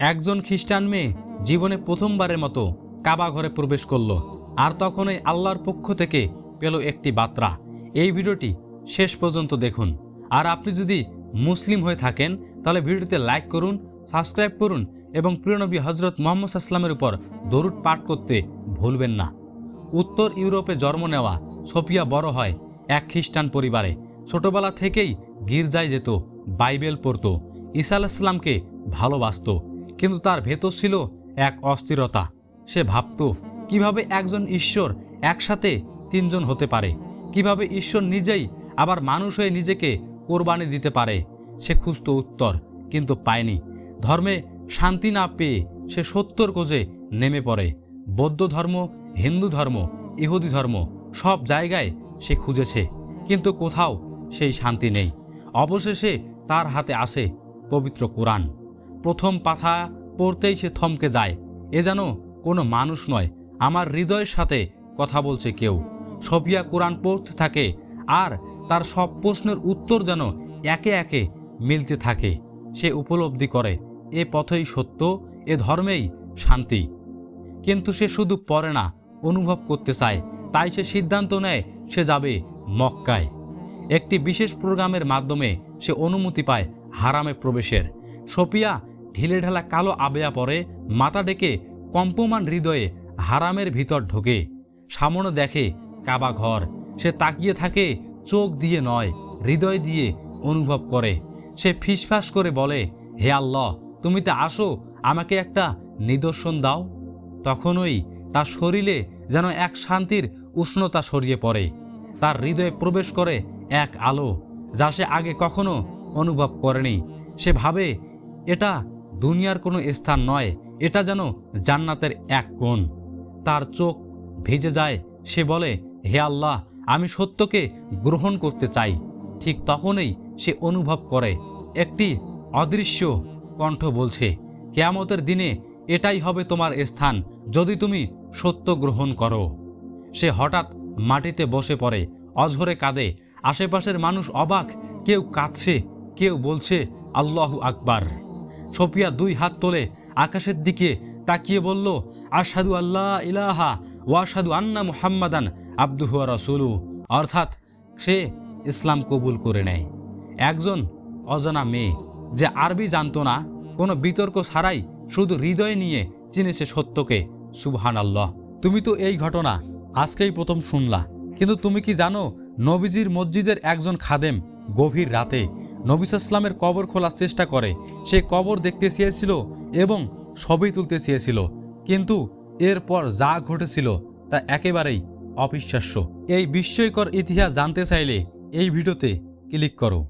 একজন খ্রিস্টান মেয়ে জীবনে প্রথমবারের মতো কাবা ঘরে প্রবেশ করল, আর তখনই আল্লাহর পক্ষ থেকে পেল একটি বার্তা। এই ভিডিওটি শেষ পর্যন্ত দেখুন। আর আপনি যদি মুসলিম হয়ে থাকেন, তাহলে ভিডিওতে লাইক করুন, সাবস্ক্রাইব করুন এবং প্রিয়নবী হজরত মোহাম্মদ আসলামের উপর দরুদ পাঠ করতে ভুলবেন না। উত্তর ইউরোপে জন্ম নেওয়া সোফিয়া বড় হয় এক খ্রিস্টান পরিবারে। ছোটবেলা থেকেই গির্জায় যেত, বাইবেল পড়তো, ঈসা আলাহিসাল্লামকে ভালোবাসত। কিন্তু তার ভেতর ছিল এক অস্থিরতা। সে ভাবত, কীভাবে একজন ঈশ্বর একসাথে তিনজন হতে পারে? কীভাবে ঈশ্বর নিজেই আবার মানুষ হয়ে নিজেকে কোরবানি দিতে পারে? সে খুঁজত উত্তর, কিন্তু পায়নি। ধর্মে শান্তি না পেয়ে সে সত্যর খোঁজে নেমে পড়ে। বৌদ্ধ ধর্ম, হিন্দু ধর্ম, ইহুদি ধর্ম, সব জায়গায় সে খুঁজেছে, কিন্তু কোথাও সেই শান্তি নেই। অবশেষে তার হাতে আসে পবিত্র কোরআন। প্রথম পাথা পড়তেই সে থমকে যায়। এ যেন কোনো মানুষ নয়, আমার হৃদয়ের সাথে কথা বলছে কেউ। সফিয়া কোরআন পড়তে থাকে আর তার সব প্রশ্নের উত্তর যেন একে একে মিলতে থাকে। সে উপলব্ধি করে, এ পথেই সত্য, এ ধর্মেই শান্তি। কিন্তু সে শুধু পড়ে না, অনুভব করতে চায়। তাই সে সিদ্ধান্ত নেয়, সে যাবে মক্কায়। একটি বিশেষ প্রোগ্রামের মাধ্যমে সে অনুমতি পায় হারামে প্রবেশের। সফিয়া ঢিলে ঢালা কালো আবেয়া পরে মাথা ডেকে কম্পমান হৃদয়ে হারামের ভিতর ঢোকে। সামনে দেখে কাবা ঘর। সে তাকিয়ে থাকে, চোখ দিয়ে নয়, হৃদয় দিয়ে অনুভব করে। সে ফিসফাস করে বলে, হে আল্লাহ, তুমি তো আসো, আমাকে একটা নিদর্শন দাও। তখনই তার শরীরে যেন এক শান্তির উষ্ণতা ছড়িয়ে পড়ে। তার হৃদয়ে প্রবেশ করে এক আলো, যা সে আগে কখনো অনুভব করেনি। সে ভাবে, এটা দুনিয়ার কোনো স্থান নয়, এটা যেন জান্নাতের এক কোণ। তার চোখ ভিজে যায়, সে বলে, হে আল্লাহ, আমি সত্যকে গ্রহণ করতে চাই। ঠিক তখনই সে অনুভব করে, একটি অদৃশ্য কণ্ঠ বলছে, কেয়ামতের দিনে এটাই হবে তোমার স্থান, যদি তুমি সত্য গ্রহণ করো। সে হঠাৎ মাটিতে বসে পড়ে, অঝরে কাঁদে, আশেপাশের মানুষ অবাক, কেউ কাঁদছে, কেউ বলছে, আল্লাহু আকবার। সফিয়া দুই হাত তোলে আকাশের দিকে তাকিয়ে বলল আসাদু আল্লাহ ইলাহা ওয়াসাদু আন্না মুহাম্মাদান আব্দুহুয়া রসুলু অর্থাৎ সে ইসলাম কবুল করে নেয়। একজন অজানা মেয়ে যে আরবি জানতো না, কোনো বিতর্ক ছাড়াই শুধু হৃদয় নিয়ে চিনেছে সত্যকে। সুবহান আল্লাহ তুমি তো এই ঘটনা আজকেই প্রথম শুনলা। কিন্তু তুমি কি জানো, নবীজির মসজিদের একজন খাদেম গভীর রাতে নবিস ইসলামের কবর খোলার চেষ্টা করে। সে কবর দেখতে চেয়েছিল এবং ছবি তুলতে চেয়েছিল। কিন্তু এরপর যা ঘটেছিল তা একেবারেই অবিশ্বাস্য। এই বিস্ময়কর ইতিহাস জানতে চাইলে এই ভিডিওতে ক্লিক করো।